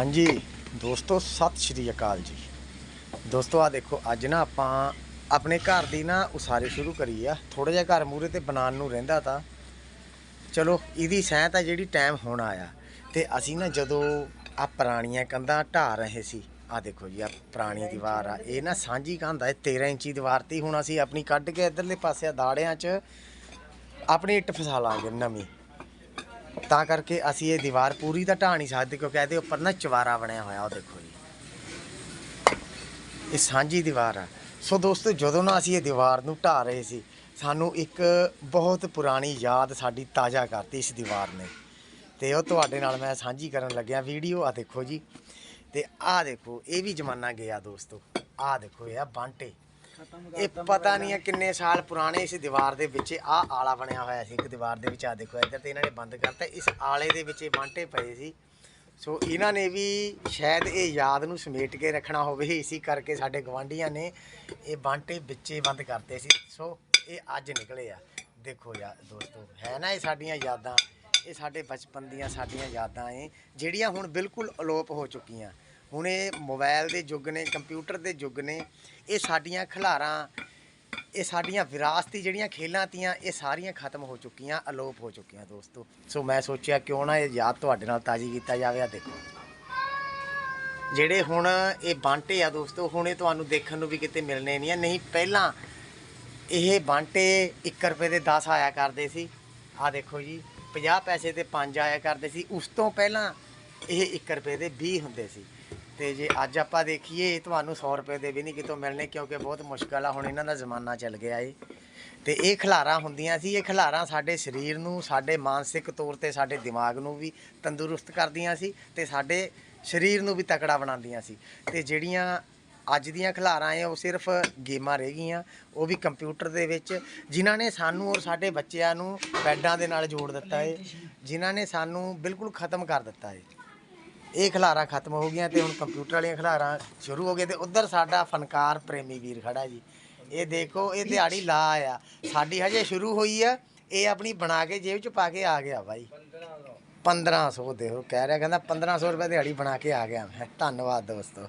ਹਾਂਜੀ, ਦੋਸਤੋ, ਸਤਿ ਸ਼੍ਰੀ ਅਕਾਲ ਜੀ। ਦੋਸਤੋ ਆ ਦੇਖੋ, ਅੱਜ ਨਾ ਆਪਾਂ ਆਪਣੇ ਘਰ ਦੀ ਨਾ ਉਸਾਰੀ ਸ਼ੁਰੂ ਕਰੀ ਆ। ਥੋੜਾ ਜਿਹਾ ਘਰ ਮੂਰੇ ਤੇ ਬਣਾਉਣ ਨੂੰ ਰਹਿੰਦਾ ਤਾਂ। ਚਲੋ, ਇਹਦੀ ਸਹਿਤ ਆ ਜਿਹੜੀ ਟਾਈਮ ਹੁਣ ਆਇਆ। ਤੇ ਅਸੀਂ ਨਾ ਜਦੋਂ ਆ ਪੁਰਾਣੀਆਂ ਕੰਧਾਂ ਢਾ ਰਹੇ ਸੀ ਆ ਦੇਖੋ ਜੀ ਆ ਪੁਰਾਣੀ ਦੀਵਾਰ ਆ। ਇਹ ਨਾ ਸਾਂਝੀ ਕੰਧ ਆ, ਇਹ 13 ਇੰਚੀ ਦੀਵਾਰ ਤੀ ਹੁਣ ਅਸੀਂ ਆਪਣੀ ਕੱਢ ਕੇ ਇਧਰਲੇ ਪਾਸੇ ਆ ਦਾੜਿਆਂ 'ਚ ਆਪਣੀ ਇੱਟ ਫਸਾ ਲਾਂਗੇ ਨਵੀਂ। ਤਾਂ ਕਰਕੇ ਅਸੀਂ ਇਹ ਦੀਵਾਰ ਪੂਰੀ ਤਾਂ ਢਾਹ ਨਹੀਂ ਸਕਦੇ ਕਿਉਂਕਿ ਇਹਦੇ ਉੱਪਰ ਨਾ ਚਵਾਰਾ ਬਣਿਆ ਹੋਇਆ ਉਹ ਦੇਖੋ ਜੀ। ਇਹ ਸਾਂਝੀ ਦੀਵਾਰ ਆ। ਸੋ ਦੋਸਤੋ, ਜਦੋਂ ਨਾ ਅਸੀਂ ਇਹ ਦੀਵਾਰ ਨੂੰ ਢਾਹ ਰਹੇ ਸੀ, ਸਾਨੂੰ ਇੱਕ ਬਹੁਤ ਪੁਰਾਣੀ ਯਾਦ ਸਾਡੀ ਤਾਜ਼ਾ ਕਰਤੀ ਇਸ ਦੀਵਾਰ ਨੇ। ਤੇ ਉਹ ਤੁਹਾਡੇ ਨਾਲ ਮੈਂ ਸਾਂਝੀ ਕਰਨ ਲੱਗਿਆ ਵੀਡੀਓ ਆ ਦੇਖੋ ਜੀ। ਤੇ ਆਹ ਦੇਖੋ, ਇਹ ਵੀ ਜ਼ਮਾਨਾ ਗਿਆ ਦੋਸਤੋ। ਆਹ ਦੇਖੋ, ਇਹ ਆ ਬਾਂਟੇ। ਇਹ ਪਤਾ ਨਹੀਂ ਹੈ ਕਿੰਨੇ ਸਾਲ ਪੁਰਾਣੇ ਇਸ ਦੀਵਾਰ ਦੇ ਵਿੱਚ ਆ ਆਲਾ ਬਣਿਆ ਹੋਇਆ ਸੀ ਇੱਕ ਦੀਵਾਰ ਦੇ ਵਿੱਚ ਆ ਦੇਖੋ ਇੱਧਰ ਤੇ ਇਹਨਾਂ ਨੇ ਬੰਦ ਕਰਤਾ ਇਸ ਆਲੇ ਦੇ ਵਿੱਚ ਇਹ ਬਾਂਟੇ ਪਏ ਸੀ। ਸੋ ਇਹਨਾਂ ਨੇ ਵੀ ਸ਼ਾਇਦ ਇਹ ਯਾਦ ਨੂੰ ਸਮੇਟ ਕੇ ਰੱਖਣਾ ਹੋਵੇ ਇਸੇ ਕਰਕੇ ਸਾਡੇ ਗਵਾਂਢੀਆਂ ਨੇ ਇਹ ਬਾਂਟੇ ਵਿੱਚੇ ਬੰਦ ਕਰਤੇ ਸੀ। ਸੋ ਇਹ ਅੱਜ ਨਿਕਲੇ ਆ। ਦੇਖੋ ਯਾਰ ਦੋਸਤੋ ਹੈ ਨਾ ਇਹ ਸਾਡੀਆਂ ਯਾਦਾਂ ਇਹ ਸਾਡੇ ਬਚਪਨ ਦੀਆਂ ਸਾਡੀਆਂ ਯਾਦਾਂ ਏ ਜਿਹੜੀਆਂ ਹੁਣ ਬਿਲਕੁਲ ਅਲੋਪ ਹੋ ਚੁੱਕੀਆਂ। ਹੁਣ ਇਹ ਮੋਬਾਈਲ ਦੇ ਯੁੱਗ ਨੇ, ਕੰਪਿਊਟਰ ਦੇ ਯੁੱਗ ਨੇ, ਇਹ ਸਾਡੀਆਂ ਖਿਲਾਰਾਂ, ਇਹ ਸਾਡੀਆਂ ਵਿਰਾਸਤੀ ਜਿਹੜੀਆਂ ਖੇਲਾਂ ਤੀਆਂ, ਇਹ ਸਾਰੀਆਂ ਖਤਮ ਹੋ ਚੁੱਕੀਆਂ, ਅਲੋਪ ਹੋ ਚੁੱਕੀਆਂ ਦੋਸਤੋ। ਸੋ ਮੈਂ ਸੋਚਿਆ ਕਿਉਂ ਨਾ ਇਹ ਯਾਦ ਤੁਹਾਡੇ ਨਾਲ ਤਾਜ਼ੀ ਕੀਤਾ ਜਾਵੇ, ਆ ਦੇਖੋ। ਜਿਹੜੇ ਹੁਣ ਇਹ ਬਾਂਟੇ ਆ ਦੋਸਤੋ, ਹੁਣ ਇਹ ਤੁਹਾਨੂੰ ਦੇਖਣ ਨੂੰ ਵੀ ਕਿਤੇ ਮਿਲਣੇ ਨਹੀਂ ਆ। ਨਹੀਂ, ਪਹਿਲਾਂ ਇਹ ਬਾਂਟੇ 1 ਰੁਪਏ ਦੇ 10 ਆਇਆ ਕਰਦੇ ਸੀ। ਆ ਦੇਖੋ ਜੀ 50 ਪੈਸੇ ਤੇ 5 ਆਇਆ ਕਰਦੇ ਸੀ। ਉਸ ਤੋਂ ਪਹਿਲਾਂ ਇਹ 1 ਰੁਪਏ ਦੇ 20 ਹੁੰਦੇ ਸੀ। ਤੇ ਜੇ ਅੱਜ ਆਪਾਂ ਦੇਖੀਏ, ਤੁਹਾਨੂੰ 100 ਰੁਪਏ ਦੇ ਵੀ ਨਹੀਂ ਕਿਤੋਂ ਮਿਲਣੇ ਕਿਉਂਕਿ ਬਹੁਤ ਮੁਸ਼ਕਲ ਆ, ਹੁਣ ਇਹਨਾਂ ਦਾ ਜ਼ਮਾਨਾ ਚੱਲ ਗਿਆ ਏ। ਤੇ ਇਹ ਖਿਲਾਰਾਂ ਹੁੰਦੀਆਂ ਸੀ, ਇਹ ਖਿਲਾਰਾਂ ਸਾਡੇ ਸਰੀਰ ਨੂੰ, ਸਾਡੇ ਮਾਨਸਿਕ ਤੌਰ ਤੇ ਸਾਡੇ ਦਿਮਾਗ ਨੂੰ ਵੀ ਤੰਦਰੁਸਤ ਕਰਦੀਆਂ ਸੀ ਤੇ ਸਾਡੇ ਸਰੀਰ ਨੂੰ ਵੀ ਤਕੜਾ ਬਣਾਉਂਦੀਆਂ ਸੀ। ਤੇ ਜਿਹੜੀਆਂ ਅੱਜ ਦੀਆਂ ਖਿਲਾਰਾਂ ਏ, ਉਹ ਸਿਰਫ ਗੇਮਾਂ ਰਹਿ ਗਈਆਂ, ਉਹ ਵੀ ਕੰਪਿਊਟਰ ਦੇ ਵਿੱਚ, ਜਿਨ੍ਹਾਂ ਨੇ ਸਾਨੂੰ ਔਰ ਸਾਡੇ ਬੱਚਿਆਂ ਨੂੰ ਬੈੱਡਾਂ ਦੇ ਨਾਲ ਜੋੜ ਦਿੱਤਾ ਏ, ਜਿਨ੍ਹਾਂ ਨੇ ਸਾਨੂੰ ਬਿਲਕੁਲ ਖਤਮ ਕਰ ਦਿੱਤਾ ਏ। ਇਹ ਖਿਲਾਰਾਂ ਖਤਮ ਹੋ ਗਈਆਂ ਤੇ ਹੁਣ ਕੰਪਿਊਟਰ ਵਾਲੀਆਂ ਖਿਲਾਰਾਂ ਸ਼ੁਰੂ ਹੋ ਗਏ ਤੇ ਉਧਰ ਸਾਡਾ ਫਨਕਾਰ ਪ੍ਰੇਮੀ ਵੀਰ ਖੜਾ ਜੀ। ਇਹ ਦੇਖੋ, ਇਹ ਦਿਹਾੜੀ ਲਾ ਆ ਸਾਡੀ ਹਜੇ ਸ਼ੁਰੂ ਹੋਈ ਆ, ਇਹ ਆਪਣੀ ਬਣਾ ਕੇ ਜੇਬ ਚ ਪਾ ਕੇ ਆ ਗਿਆ ਬਾਈ। 1500 ਦੇਖੋ ਕਹਿ ਰਿਹਾ, ਕਹਿੰਦਾ 1500 ਰੁਪਏ ਦਿਹਾੜੀ ਬਣਾ ਕੇ ਆ ਗਿਆ ਮੈਂ। ਧੰਨਵਾਦ ਦੋਸਤੋ।